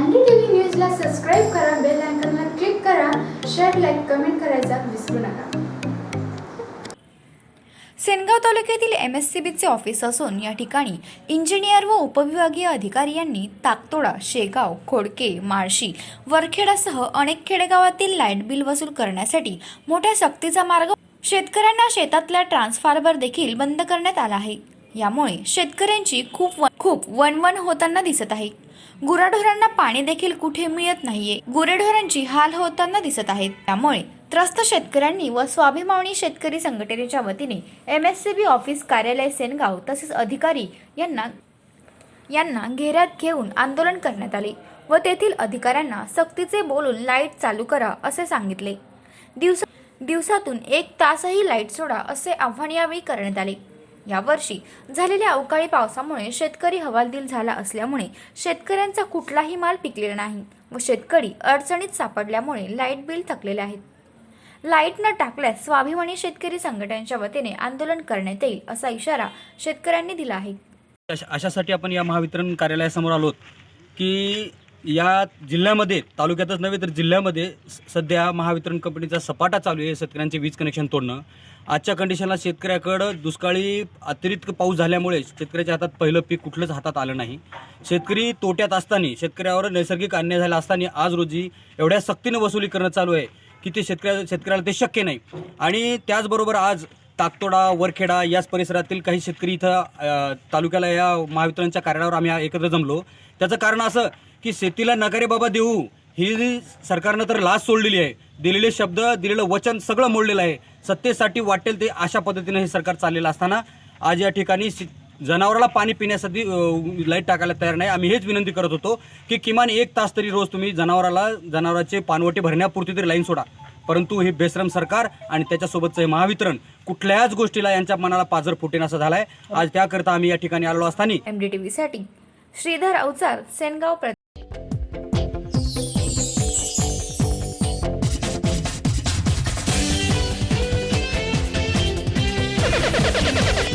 M D T V न्यूजला subscribe करा bell आयकॉनला क्लिक करा शेअर लाईक कमेंट करायचा विसरू नका. सेनगाव तालुक्यातील एम एस सी बीचे ऑफिस असून या ठिकाणी इंजिनियर व उपविभागीय अधिकारी यांनी ताकतोडा शेगाव खोडके माळशी वरखेडासह अनेक खेडेगावातील लाइट बिल वसूल करण्यासाठी मोठ्या सक्तीचा मार्ग शेतकऱ्यांना शेतातल्या ट्रान्सफॉर्मर देखील बंद करण्यात आला आहे. यामुळे शेतकऱ्यांची खूप व- खूप वणवण होताना दिसत आहे. गुराढोरांना पाणी देखील कुठे मिळत नाहीये. गुरेढोरांची हाल होताना दिसत आहेत. त्यामुळे त्रस्त शेतकऱ्यांनी व स्वाभिमानी शेतकरी संघटनेच्या वतीने M S C B office कार्यालय सेनगाव तसेच अधिकारी यांना यांना घेऱ्यात घेऊन आंदोलन करण्यात आले व तेथील अधिकाऱ्यांना सक्तीचे बोलून लाइट चालू करा असे सांगितले. दिवस दिवसातून एक तासही लाइट सोडा असे आव्हान यावेळी करण्यात आले. यावर्षी झालेल्या अवकाळी पावसामुळे शेतकरी हवालदिल झाला असल्यामुळे शेतकऱ्यांचा कुठलाही माल पिकलेला नाही व शेतकरी अडचणीत सापडल्यामुळे लाइट बिल थकलेले आहेत. लाइट न टाकल्यास स्वाभिमानी शेतकरी संघटनेच्या वतीने आंदोलन करण्यात येईल असा इशारा शेतकऱ्यांनी दिला आहे. अशासाठी आपण या महावितरण कार्यालयासमोर आलोत की या जिल्ह्यामध्ये तालुक्यातच नव्हे तर जिल्ह्यामध्ये सध्या महावितरण कंपनीचा सपाटा चालू आहे. शेतकऱ्यांचे वीज कनेक्शन तोडणं. आजच्या कंडिशनला शेतकऱ्याकडं दुष्काळी अतिरिक्त पाऊस झाल्यामुळे शेतकऱ्याच्या हातात पहिलं पीक कुठलंच हातात आलं नाही. शेतकरी तोट्यात असताना शेतकऱ्यावर नैसर्गिक अन्याय झाला असताना आज रोजी एवढ्या सक्तीनं वसुली करणं चालू आहे की ते शेतकऱ्या शेतकऱ्याला ते शक्य नाही. आणि त्याचबरोबर आज ताकतोडा वरखेडा याच परिसरातील काही शेतकरी इथं तालुक्याला या महावितरणच्या कार्यालयावर आम्ही एकत्र जमलो. त्याचं कारण असं की शेतीला नकारे बाबा देऊ ही सरकारनं तर लाच सोडलेली आहे. दिलेले शब्द दिलेलं वचन सगळं मोडलेलं आहे. सत्तेसाठी वाटेल ते अशा पद्धतीनं हे सरकार चाललेलं असताना आज या ठिकाणी जनावराला पाणी पिण्यासाठी लाइट टाकायला तयार नाही. आम्ही हेच विनंती करत होतो की किमान एक तास तरी रोज तुम्ही जनावराला जनावराचे पानवटे भरण्यापुरती तरी लाईन सोडा. परंतु हे बेसरम सरकार आणि त्याच्यासोबतचं हे महावितरण कुठल्याच गोष्टीला यांच्या मनाला पाजर फुटेन असं झालंय. आज त्याकरता आम्ही या ठिकाणी आलो असताना एमडीटीव्ही साठी श्रीधर अवचार सेनगाव